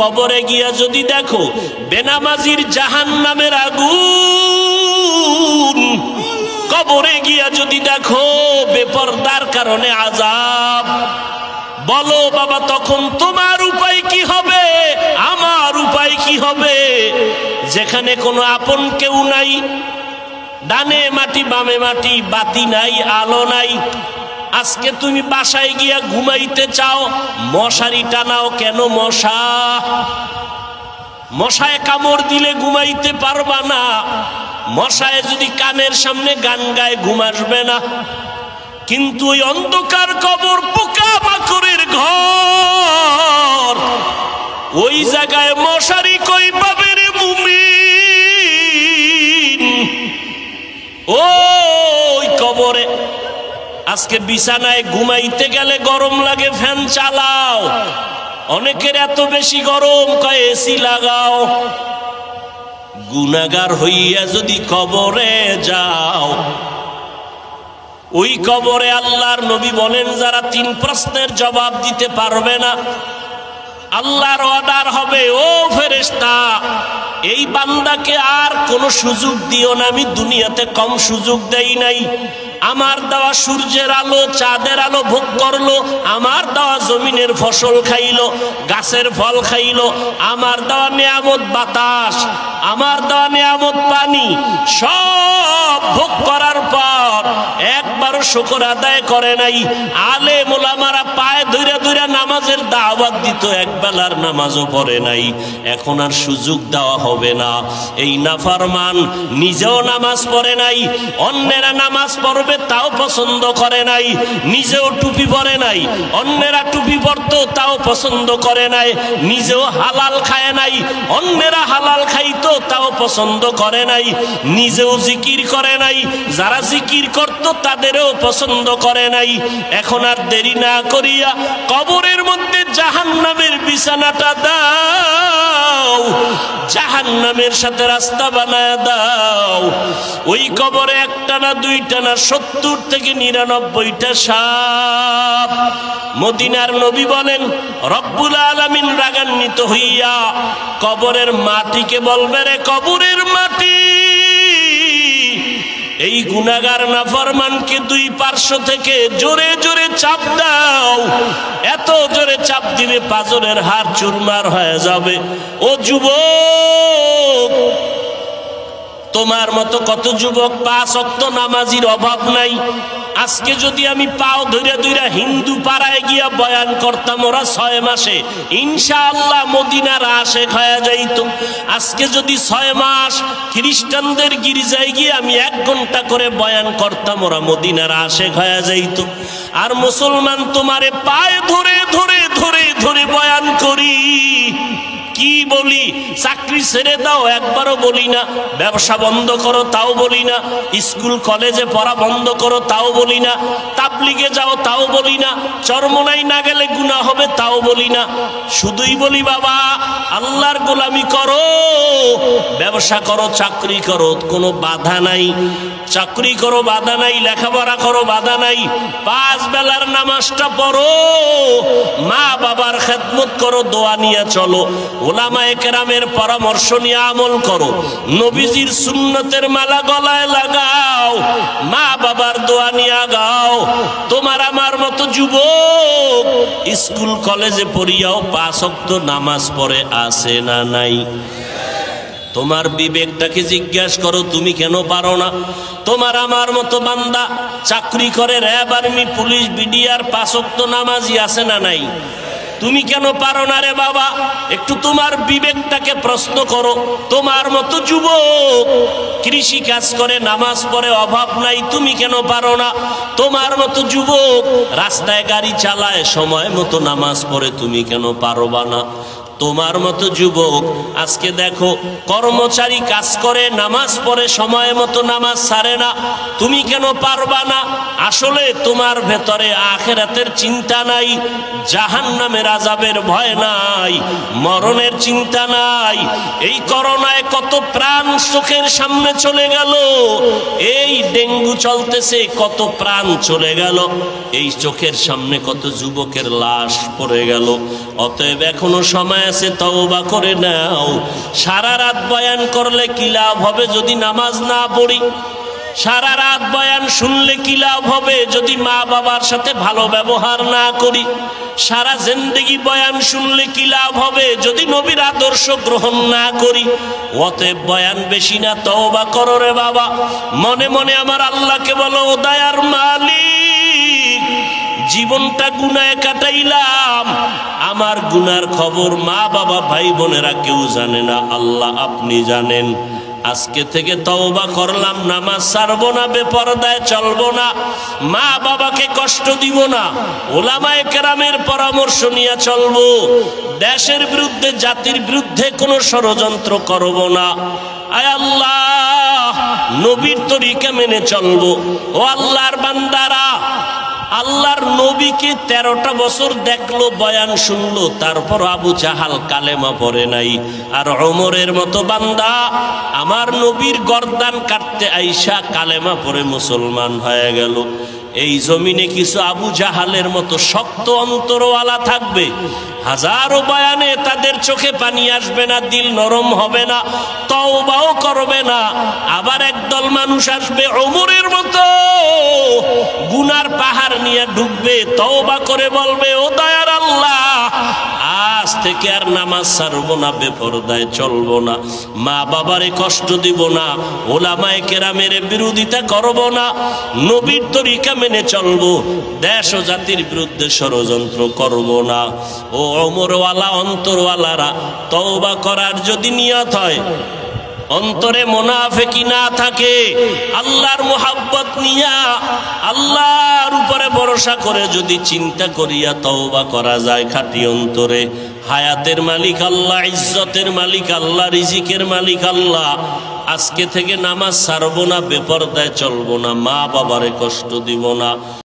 কবরে গিয়া যদি দেখো বেনামাজির জাহান নামের আগুন, কবরে গিয়া যদি দেখো বেপরদার কারণে আজাব বলো, বাবা, তখন তোমার উপায় কি হবে? আমার উপায় কি হবে? যেখানে কোনো আপন কেউ নাই, ডানে মাটি, বামে মাটি, বাতি নাই, আলো নাই। আজকে তুমি বাসায় গিয়া ঘুমাইতে চাও, মশারি টানাও কেন মশা? মশায় কামড় দিলে ঘুমাইতে পারবা না। মশায় যদি কানের সামনে গান গায়, ঘুম আসবে না। কিন্তু ওই অন্ধকার কবর পোকা মাকড়ের ঘর। ওই জায়গায় মশারি কই পাবে রে মুমিন? ওই কবরে আজকে বিছানায় ঘুমাইতে গেলে গরম লাগে, ফ্যান চালাও। অনেকের এত বেশি গরম, কয় এসি লাগাও। গুনাগার হইয়া যদি কবরে যাও। ওই কবরে আল্লাহর নবী বলেন, যারা তিন প্রশ্নের জবাব দিতে পারবে না, আল্লাহর অর্ডার হবে, ও ফেরেশতা, এই বান্দাকে আর কোনো সুযোগ দিও না, আমি দুনিয়াতে কম সুযোগ দেই নাই। আমার দেওয়া সূর্যের আলো, চাঁদের আলো ভোগ করল, আমার দেওয়া জমিনের ফসল খাইলো, গাছের ফল খাইলো, আমার দেওয়া নিয়ামত বাতাস, আমার দেওয়া নিয়ামত পানি, সব ভোগ করার পর একবারও শুকর আদায় করে নাই। আলে মোলামারা পায়ে ধরে ধরে নামাজের দাওয়াত দিত, এক বেলার নামাজও পড়ে নাই। এখন আর সুযোগ দেওয়া হবে না। এই নাফারমান নিজেও নামাজ পড়ে নাই, অন্যেরা নামাজ পড়বে তাও পছন্দ করে নাই, নিজেও টুপি পরে নাই, অন্যেরা টুপি পরতো তাও পছন্দ করে নাই, নিজেও হালাল খায় নাই অন্যেরা হালাল খাইতো, তাও পছন্দ করে নাই। নিজেও জিকির করে নাই। যারা জিকির করত, তাদেরও পছন্দ করে নাই। এখন আর দেরি না করিয়া কবরের মধ্যে জাহান্নামের বিছানাটা দাও। জাহান্নামের সাথে রাস্তা বানায় দাও। ওই কবরে একটা না দুইটা না সত্তর থেকে নিরানব্বইটা সাপ। মদিনার নবী বলেন, রব্বুল আলমিন রাগান্বিত হইয়া কবরের মাটিকে বলবে রে কবরের মাটি। এই গুনাগার নাফরমানকে দুই পার্শ্ব থেকে জোরে জোরে চাপ দাও। এত জোরে চাপ দিবে পাজরের হার চুরমার হয়ে যাবে। ও যুবক, তোমার মতো কত যুবক পাঁচ অক্ত নামাজির অভাব নাই? আজকে যদি আমি পাও ধরে ধরে হিন্দু পাড়ায় গিয়া বয়ান করতাম, ওরা ছয় মাসে। ইনশাআল্লাহ মদিনার আশে খায়া যাইত। আজকে যদি ছয় মাস খ্রিস্টানদের গির্জায় গিয়ে আমি এক ঘণ্টা করে বয়ান করতাম, ওরা মদিনার আশে খায়া যাইত। আর মুসলমান তোমারে পায়ে ধরে ধরে ধরে ধরে বয়ান করি। কি বলি? চাকরি ছেড়ে দাও, একবারও বলি না। ব্যবসা বন্ধ করো, তাও বলি না। স্কুল, কলেজে পড়া বন্ধ করো, তাও বলি না। তাবলিগে যাও, তাও বলি না। চরমনাই না গেলে গুণা হবে, তাও বলি না। শুধুই বলি, বাবা, আল্লাহর গোলামি করো। ব্যবসা করো, চাকরি করো, কোনো বাধা নাই। চাকরি করো, বাধা নাই। লেখাপড়া করো, বাধা নাই। পাঁচ বেলার নামাজটা পড়ো। মা বাবার খেদমত করো, দোয়া নিয়ে চলো। ওলামা একরামের পরামর্শ নিয়ে আমল করো। নবীজির সুন্নতের মালা গলায় লাগাও। মা বাবার দোয়া নিয়ে গাও তোমার আমার মতো যুবক স্কুল কলেজে পড়িয়াও পাঁচ নামাজ পড়ে আসে না নাই? তোমার বিবেকটাকে জিজ্ঞাসা করো, তুমি কেন পারো না? তোমার আমার মতো বান্দা চাকরি করে র্যাব আর্মি, পুলিশ, বিডিআর পাঁচক্ত নামাজি আছে না নাই? তুমি কেন পারো না রে বাবা? একটু তোমার বিবেকটাকে প্রশ্ন করো। তোমার মতো যুবক কৃষি কাজ করে, নামাজ পড়ে, অভাব নাই, তুমি কেন পারো না? তোমার মতো যুবক রাস্তায় গাড়ি চালায়, সময় মতো নামাজ পড়ে, তুমি কেন পারবা না? তোমার মতো যুবক, আজকে দেখো, কর্মচারী কাজ করে, নামাজ পড়ে, সময় মতো নামাজ ছাড়ে না। তুমি কেন পারবা না? আসলে তোমার ভেতরে আখেরাতের চিন্তা নাই জাহান নামের আজাবের ভয় নাই, মরণের চিন্তা নাই। এই করোনায় কত প্রাণ চোখের সামনে চলে গেল, এই ডেঙ্গু চলতেছে, কত প্রাণ চলে গেল। এই চোখের সামনে কত যুবকের লাশ পড়ে গেল। অতএব এখনও সময় আছে তওবা করে নাও। সারা রাত বয়ান করলে কি লাভ হবে যদি নামাজ না পড়ি? সারা রাত বয়ান শুনলে কি লাভ হবে যদি মা বাবার সাথে ভালো ব্যবহার না করি? সারা জিন্দগি বয়ান শুনলে কি লাভ হবে যদি নবীর আদর্শ গ্রহণ না করি? অতএব বয়ান বেশি না, তওবা করো রে বাবা। মনে মনে আমার আল্লাহকে বলো দয়ার মালিক জীবনটা গুনায় কাটাইলাম। আমার গুনার খবর মা, বাবা, ভাই, বোনেরা কেউ জানে না, আল্লাহ আপনি জানেন। আজকে থেকে তওবা করলাম, নামাজ সারবো না, বেপরদায় চলবো না। মা, বাবাকে কষ্ট দিব না। ওলামায় কেরামের পরামর্শ নিয়ে চলবো। দেশের বিরুদ্ধে, জাতির বিরুদ্ধে কোনো ষড়যন্ত্র করব না। আয় আল্লাহ, নবীর তরিকা মেনে চলবো। ও আল্লাহর বান্দারা আল্লাহর নবীকে তেরোটা বছর দেখল, বয়ান শুনলো, তারপর আবু জাহাল কালেমা পরে নাই। আর অমরের মতো বান্দা, আমার নবীর গর্দান কাটতে আইসা কালেমা পরে মুসলমান হয়ে গেল। এই জমিনে কিছু আবু জাহালের মতো শক্ত অন্তরওয়ালা থাকবে। হাজারো বয়ানে তাদের চোখে পানি আসবে না, দিল নরম হবে না, তওবাও করবে না। আবার একদল মানুষ আসবে অমরের মতো। গুনার পাহাড় নিয়ে ঢুকবে, তওবা করে বলবে, ও দয়ার আল্লাহ আজ থেকে আর নামাজ ছাড়বো না, বেপরদায় চলবো না। মা বাবারে কষ্ট দিব না, ওলামায় কেরামের বিরোধিতা করব না। নবীর তরিকা মেনে চলবো, দেশ ও জাতির বিরুদ্ধে ষড়যন্ত্র করব না। ও অমরওয়ালা অন্তরওয়ালারা, তওবা করার যদি নিয়ত হয় অন্তরে মোনাফেকি না থাকে, আল্লাহর মোহাব্বত নিয়া আল্লাহর উপরে ভরসা করে যদি চিন্তা করিয়া তওবা করা যায় খাটি অন্তরে। হায়াতের মালিক আল্লাহ, ইজ্জতের মালিক আল্লাহ, রিজিকের মালিক আল্লাহ। আজকে থেকে নামাজ ছাড়বো না, বেপরদায় চলবো না মা বাবারে কষ্ট দিব না।